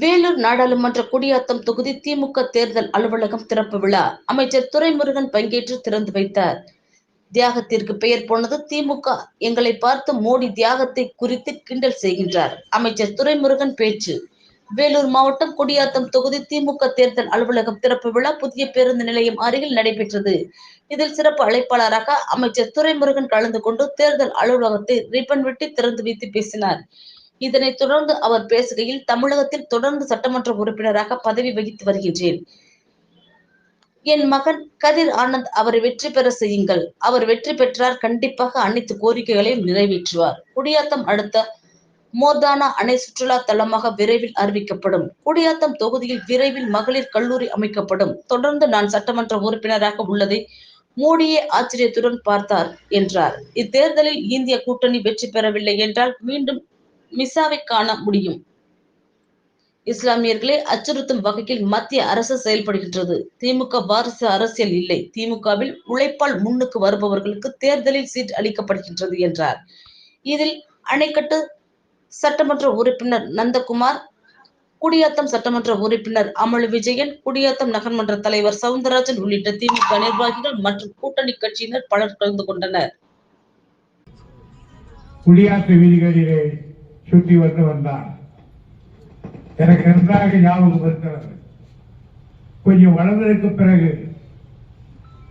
வேலூர் நாடாளுமன்ற குடியாத்தம் தொகுதி திமுக தேர்தல் அலுவலகம் திறப்பு விழா. அமைச்சர் துரைமுருகன் பங்கேற்று திறந்து வைத்தார். தியாகத்திற்கு பெயர் போனது திமுக. எங்களை பார்த்து மோடி தியாகத்தை குறித்து கிண்டல் செய்கின்றார். அமைச்சர் துரைமுருகன் பேச்சு. வேலூர் மாவட்டம் குடியாத்தம் தொகுதி திமுக தேர்தல் அலுவலகம் திறப்பு விழா புதிய பேருந்து நிலையம் அருகில் நடைபெற்றது. இதில் சிறப்பு அழைப்பாளராக அமைச்சர் துரைமுருகன் கலந்து கொண்டு தேர்தல் அலுவலகத்தை ரிப்பன் வெட்டி திறந்து வைத்து பேசினார். இதனைத் தொடர்ந்து அவர் பேசுகையில் தமிழகத்தில் தொடர்ந்து சட்டமன்ற உறுப்பினராக பதவி வகித்து வருகின்றேன். என் மகன் கதிர் ஆனந்த் அவரை வெற்றி பெற செய்யுங்கள். அவர் வெற்றி பெற்றார் கண்டிப்பாக அனைத்து கோரிக்கைகளையும் நிறைவேற்றுவார். குடியாத்தம் அடுத்த மோர்தானா அணை சுற்றுலா தலமாக விரைவில் அறிவிக்கப்படும். குடியாத்தம் தொகுதியில் விரைவில் மகளிர் கல்லூரி அமைக்கப்படும். தொடர்ந்து நான் சட்டமன்ற உறுப்பினராக உள்ளதை மோடியே ஆச்சரியத்துடன் பார்த்தார் என்றார். இத்தேர்தலில் இந்திய கூட்டணி வெற்றி பெறவில்லை என்றால் மீண்டும் மிசாவை காண முடியும். இஸ்லாமியர்களை அச்சுறுத்தும் வகையில் மத்திய அரசு செயல்படுகின்றது. திமுக வாரிசு அரசியல் இல்லை. திமுகவில் உழைப்பால் முன்னுக்கு வருபவர்களுக்கு தேர்தலில் சீட் அளிக்கப்படுகின்றது என்றார். இதில் அணைக்கட்டு சட்டமன்ற உறுப்பினர் நந்தகுமார் குடியாத்தம் சட்டமன்ற உறுப்பினர் அமல் விஜயன் குடியாத்தம் நகர்மன்ற தலைவர் சவுந்தரராஜன் உள்ளிட்ட திமுக நிர்வாகிகள் மற்றும் கூட்டணி கட்சியினர் பலர் கலந்து கொண்டனர். குடியாத்த வீதிகளிலே சுற்றி வந்து வந்தான். எனக்கு நன்றாக ஞாபகம் இருக்கிறது. கொஞ்சம் வளர்ந்ததற்கு பிறகு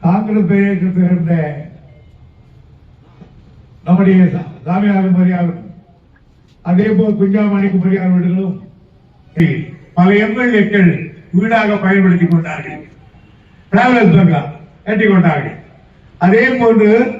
காங்கிரஸ் பெயருக்கு இருந்த நம்முடைய சா- மரியாதை அதே போல் குஞ்சாமணிக்கு மரியாதை வீடுகளும் பல எம்எல்ஏக்கள் வீடாக பயன்படுத்திக் கொண்டார்கள். டிராவலர்ஸ் பங்களா கட்டிக் கொண்டார்கள். அதே போன்று